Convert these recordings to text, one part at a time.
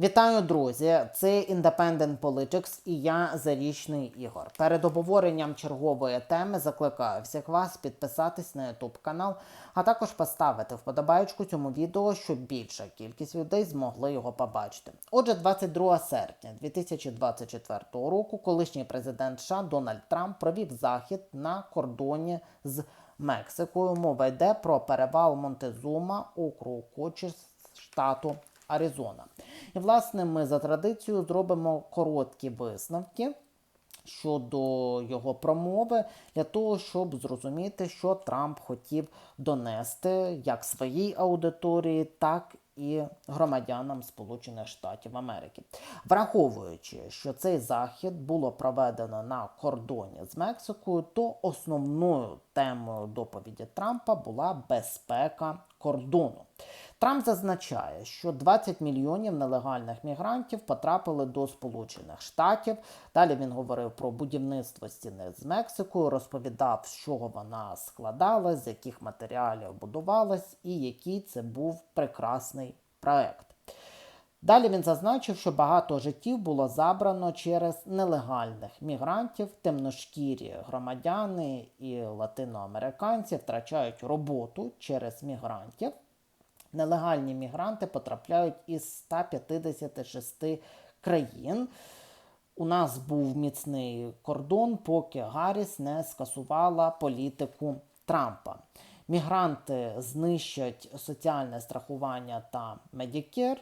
Вітаю, друзі! Це Independent Politics і я Зарічний Ігор. Перед обговоренням чергової теми закликаю всіх вас підписатись на YouTube канал, а також поставити вподобайку цьому відео, щоб більша кількість людей змогли його побачити. Отже, 22 серпня 2024 року колишній президент США Дональд Трамп провів захід на кордоні з Мексикою. Мова йде про перевал Монтезума, округу Кочіс, штату Аризона. І, власне, ми за традицією зробимо короткі висновки щодо його промови для того, щоб зрозуміти, що Трамп хотів донести як своїй аудиторії, так і громадянам Сполучених Штатів Америки, враховуючи, що цей захід було проведено на кордоні з Мексикою, то основною темою доповіді Трампа була безпека кордону. Трамп зазначає, що 20 мільйонів нелегальних мігрантів потрапили до Сполучених Штатів. Далі він говорив про будівництво стіни з Мексикою, розповідав, з чого вона складалась, з яких матеріалів будувалась, і який це був прекрасний проект. Далі він зазначив, що багато життів було забрано через нелегальних мігрантів, темношкірі громадяни і латиноамериканці втрачають роботу через мігрантів. Нелегальні мігранти потрапляють із 156 країн. У нас був міцний кордон, поки Гарріс не скасувала політику Трампа. Мігранти знищать соціальне страхування та медікер.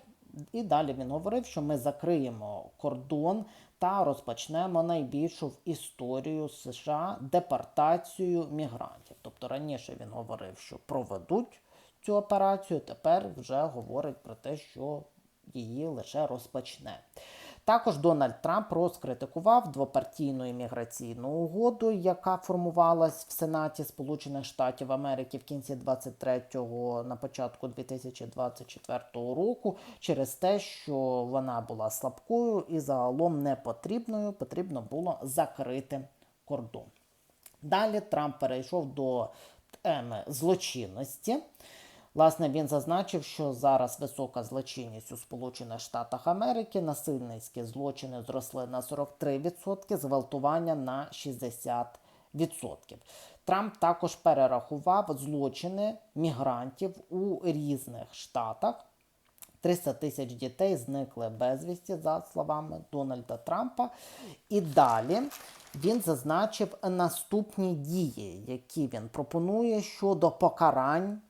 І далі він говорив, що ми закриємо кордон та розпочнемо найбільшу в історію США депортацію мігрантів. Тобто раніше він говорив, що проведуть цю операцію, тепер вже говорить про те, що її лише розпочне. Також Дональд Трамп розкритикував двопартійну імміграційну угоду, яка формувалась в Сенаті Сполучених Штатів Америки в кінці 23-го, на початку 2024 року, через те, що вона була слабкою і загалом непотрібною, потрібно було закрити кордон. Далі Трамп перейшов до теми злочинності. Власне, він зазначив, що зараз висока злочинність у Сполучених Штатах Америки, насильницькі злочини зросли на 43%, зґвалтування на 60%. Трамп також перерахував злочини мігрантів у різних штатах. 300 тисяч дітей зникли безвісті, за словами Дональда Трампа. І далі він зазначив наступні дії, які він пропонує щодо покарань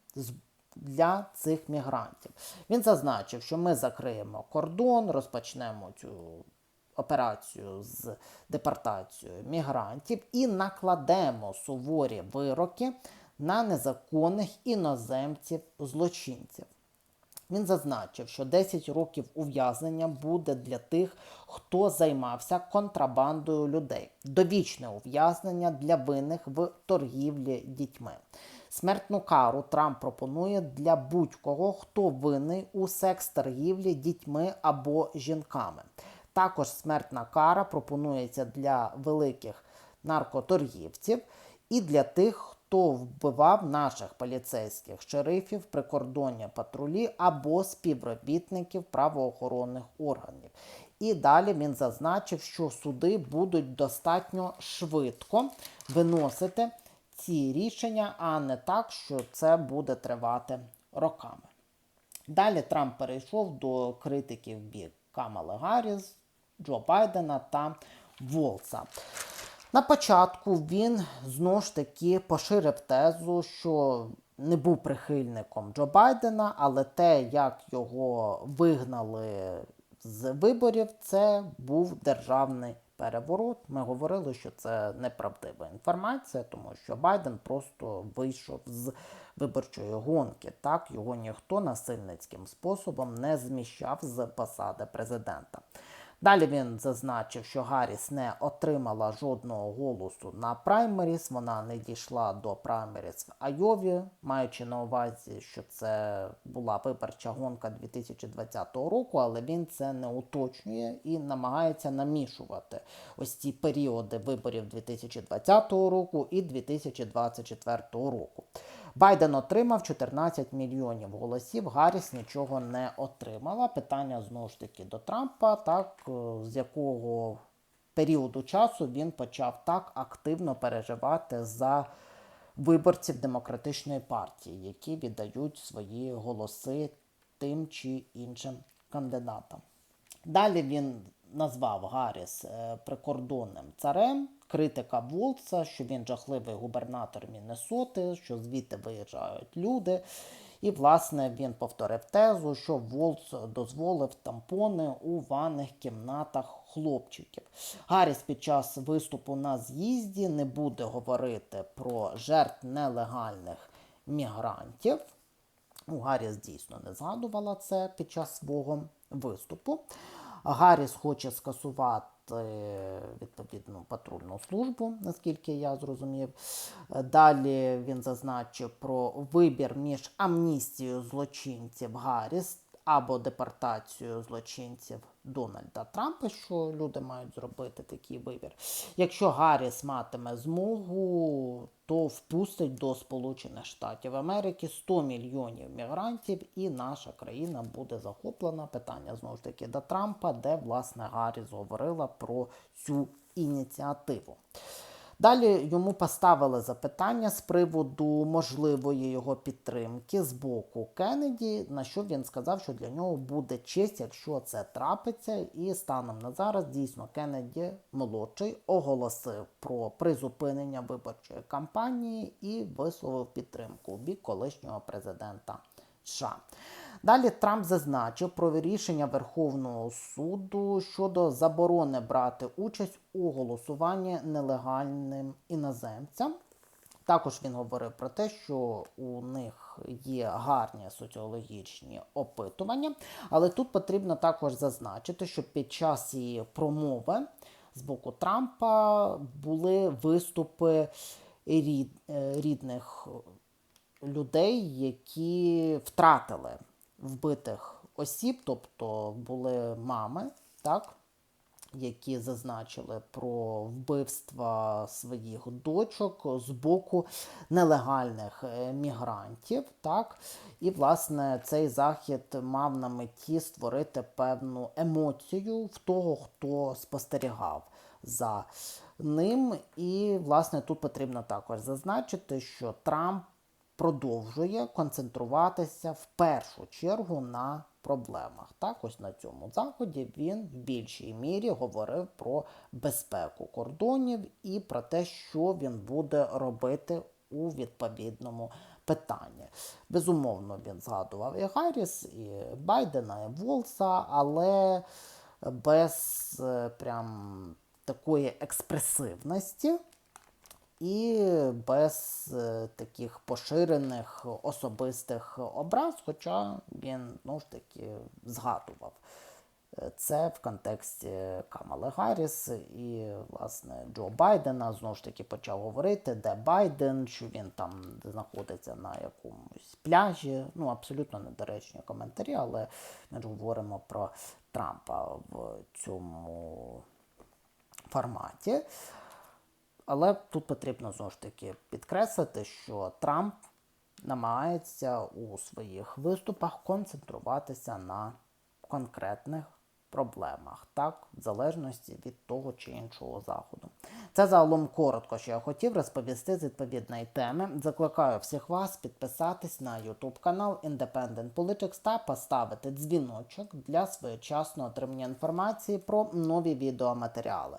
для цих мігрантів. Він зазначив, що ми закриємо кордон, розпочнемо цю операцію з депортацією мігрантів і накладемо суворі вироки на незаконних іноземців-злочинців. Він зазначив, що 10 років ув'язнення буде для тих, хто займався контрабандою людей, довічне ув'язнення для винних в торгівлі дітьми. Смертну кару Трамп пропонує для будь-кого, хто винний у секс-торгівлі дітьми або жінками. Також смертна кара пропонується для великих наркоторгівців і для тих, хто вбивав наших поліцейських шерифів, прикордоння патрулі або співробітників правоохоронних органів. І далі він зазначив, що суди будуть достатньо швидко виносити ці рішення, а не так, що це буде тривати роками. Далі Трамп перейшов до критиків бік Камали Гарріс, Джо Байдена та Волца. На початку він знову ж таки поширив тезу, що не був прихильником Джо Байдена, але те, як його вигнали з виборів, це був державний переворот. Ми говорили, що це неправдива інформація, тому що Байден просто вийшов з виборчої гонки. Так його ніхто насильницьким способом не зміщав з посади президента. Далі він зазначив, що Гарріс не отримала жодного голосу на праймеріс. Вона не дійшла до праймеріс в Айові, маючи на увазі, що це була виборча гонка 2020 року, але він це не уточнює і намагається намішувати ось ці періоди виборів 2020 року і 2024 року. Байден отримав 14 мільйонів голосів. Гарріс нічого не отримала. Питання знову ж таки до Трампа, так е, з якого періоду часу він почав так активно переживати за виборців демократичної партії, які віддають свої голоси тим чи іншим кандидатам. Далі він назвав Гарріс е, прикордонним царем, критика Волца, що він жахливий губернатор Міннесоти, що звідти виїжджають люди. І, власне, він повторив тезу, що Волц дозволив тампони у ванних кімнатах хлопчиків. Гарріс під час виступу на з'їзді не буде говорити про жертв нелегальних мігрантів. Ну, Гарріс дійсно не згадувала це під час свого виступу. Гарріс хоче скасувати відповідну патрульну службу, наскільки я зрозумів. Далі він зазначив про вибір між амністією злочинців Гарріс або депортацією злочинців Дональда Трампа, що люди мають зробити такий вибір. Якщо Гарріс матиме змогу, то впустить до Сполучених Штатів Америки 100 мільйонів мігрантів, і наша країна буде захоплена. Питання знову ж таки до Трампа, де власне Гарріс говорила про цю ініціативу. Далі йому поставили запитання з приводу можливої його підтримки з боку Кеннеді, на що він сказав, що для нього буде честь, якщо це трапиться. І станом на зараз дійсно Кеннеді молодший оголосив про призупинення виборчої кампанії і висловив підтримку у бік колишнього президента США. Далі Трамп зазначив про рішення Верховного суду щодо заборони брати участь у голосуванні нелегальним іноземцям. Також він говорив про те, що у них є гарні соціологічні опитування, але тут потрібно також зазначити, що під час її промови з боку Трампа були виступи е, рідних людей, які втратили вбитих осіб, тобто були мами, так, які зазначили про вбивства своїх дочок з боку нелегальних е, мігрантів. Так? І, власне, цей захід мав на меті створити певну емоцію в того, хто спостерігав за ним. І, власне, тут потрібно також зазначити, що Трамп продовжує концентруватися в першу чергу на проблемах. Так, ось на цьому заході він в більшій мірі говорив про безпеку кордонів і про те, що він буде робити у відповідному питанні. Безумовно, він згадував і Гарріс, і Байдена, і Волса, але без е, прям такої експресивності і без е, таких поширених особистих образ, хоча він ну ж таки згадував. е, Це в контексті Камали Гарріс і, власне, Джо Байдена знову ж таки почав говорити, де Байден, що він там знаходиться на якомусь пляжі. Ну, абсолютно недоречні коментарі, але ми ж говоримо про Трампа в цьому форматі. Але тут потрібно знову ж таки підкреслити, що Трамп намагається у своїх виступах концентруватися на конкретних проблемах, так, в залежності від того чи іншого заходу. Це загалом коротко, що я хотів розповісти з відповідної теми. Закликаю всіх вас підписатись на YouTube канал Independent Politics та поставити дзвіночок для своєчасного отримання інформації про нові відеоматеріали.